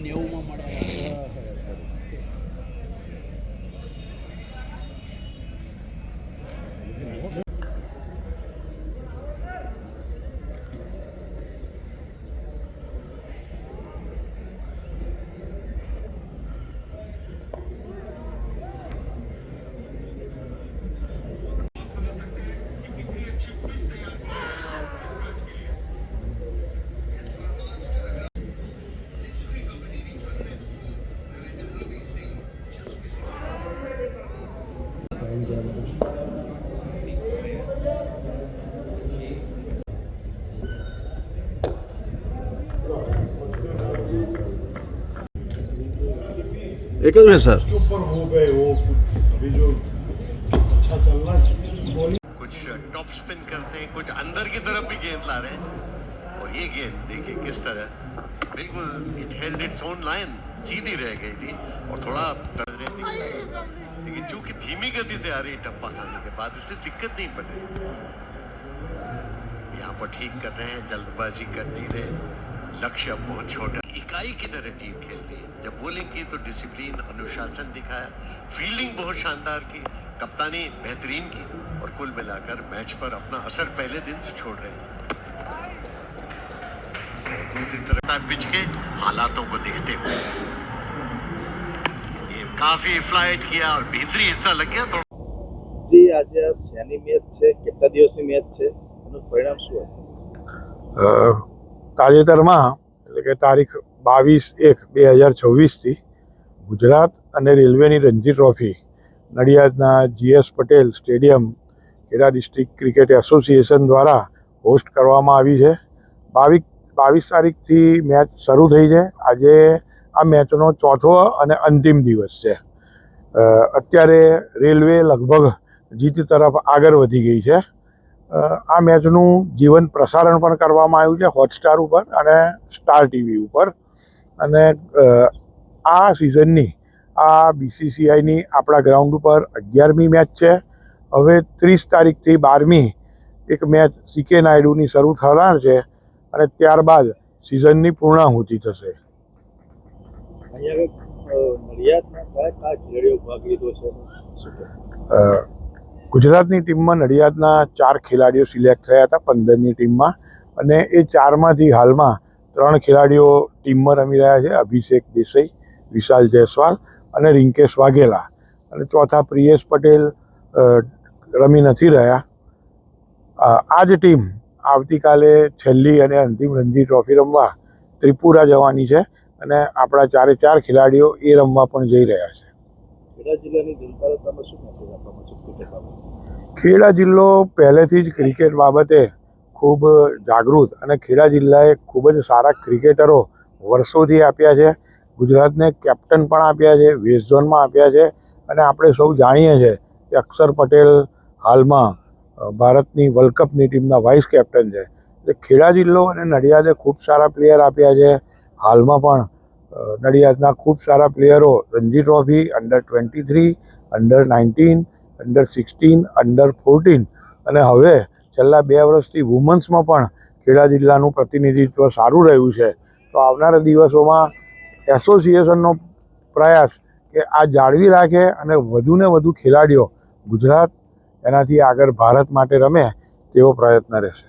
pneu, uma amarela. एक में sir. उसके ऊपर हो गए वो कुछ अभी जो अच्छा चलना चाहिए बॉलिंग कुछ टॉप स्पिन करते हैं कुछ अंदर की तरफ़ भी गेंद ला रहे हैं। और ये गेंद देखिए किस तरह। बिल्कुल it held its own line सीधी रह गई थी। और थोड़ा दर्द रहती थी। लेकिन चूँकि धीमी गति से आ रही टप्पा खाने के बाद इसलिए दिक्कत नहीं पड़ रही। यहाँ पर ठीक कर रहे हैं जल्दबाजी कर नहीं रहे। लक्ष्य अब बहुत छोटा इकाई की तरह टीम खेल रही है जब बोलिंग की तो डिसिप्लिन अनुशासन दिखाया फील्डिंग बहुत शानदार की कप्तानी बेहतरीन की और कुल मिलाकर मैच पर अपना असर पहले दिन से छोड़ रहे हैं और दूसरी तरफ पिच के हालातों को देखते हुए ये काफी फ्लाइट किया और भीतरी हिस्सा लग गया तो જે આજે આ શેની મેચ છે કેટલા દિવસની મેચ છે એનું પરિણામ શું હતું અ, તાજેતરમાં એટલે કે તારીખ બાવીસ એક બે હજાર છવ્વીસથી ગુજરાત અને રેલવેની Ranji trophy, નડિયાદના GS Patel stadium, Kheda district cricket association દ્વારા હોસ્ટ કરવામાં આવી છે. બાવીસ બાવીસ તારીખથી મેચ શરૂ થઈ છે. આજે આ મેચનો ચોથો અને અંતિમ દિવસ છે. અત્યારે રેલવે લગભગ જીત તરફ આગળ વધી ગઈ છે. આ મેચનું જીવન પ્રસારણ પણ કરવામાં આવ્યું છે હોટસ્ટાર ઉપર અને સ્ટાર ટીવી ઉપર. અને આ સિઝનની આ બીસીસીઆઈની આપણા ગ્રાઉન્ડ ઉપર અગિયારમી મેચ છે. હવે ત્રીસ તારીખથી બારમી એક મેચ સીકે નાયડુની શરૂ થનાર છે અને ત્યારબાદ સિઝનની પૂર્ણાહુતિ થશે. ગુજરાતની ટીમમાં નડિયાદના ચાર ખેલાડીઓ સિલેક્ટ થયા હતા પંદરની ટીમમાં અને એ ચારમાંથી હાલમાં ત્રણ ખેલાડીઓ ટીમમાં રમી રહ્યા છે અભિષેક દેસાઈ વિશાલ જયસ્વાલ અને રિંકેશ વાઘેલા. અને ચોથા પ્રિયેશ પટેલ રમી નથી રહ્યા. આ જ ટીમ આવતીકાલે છેલ્લી અને અંતિમ રણજી ટ્રોફી રમવા ત્રિપુરા જવાની છે અને આપણા ચારે ચાર ખેલાડીઓ એ રમવા પણ જઈ રહ્યા છે. ખેડા જિલ્લો પહેલેથી જ ક્રિકેટ બાબતે ખૂબ જાગૃત અને ખેડા જિલ્લાએ ખૂબ જ સારા ક્રિકેટરો વર્ષોથી આપ્યા છે. ગુજરાતને કેપ્ટન પણ આપ્યા છે વેસ્ટ ઝોનમાં આપ્યા છે અને આપણે સૌ જાણીએ છીએ કે અક્ષર પટેલ હાલમાં ભારતની વર્લ્ડ કપની ટીમના વાઇસ કેપ્ટન છે. એટલે ખેડા જિલ્લો અને નડિયાદે ખૂબ સારા પ્લેયર આપ્યા છે. હાલમાં પણ નડિયાદના ખૂબ સારા પ્લેયરો Ranji trophy under twenty three under nineteen under sixteen under fourteen અને હવે છેલ્લા બે વર્ષથી વુમન્સમાં પણ ખેડા જિલ્લાનું પ્રતિનિધિત્વ સારું રહ્યું છે. તો આવનારા દિવસોમાં એસોસિએશનનો પ્રયાસ કે આ જાળવી રાખે અને વધુને વધુ ખેલાડીઓ ગુજરાત, એનાથી આગળ ભારત માટે રમે તેવો પ્રયત્ન રહેશે.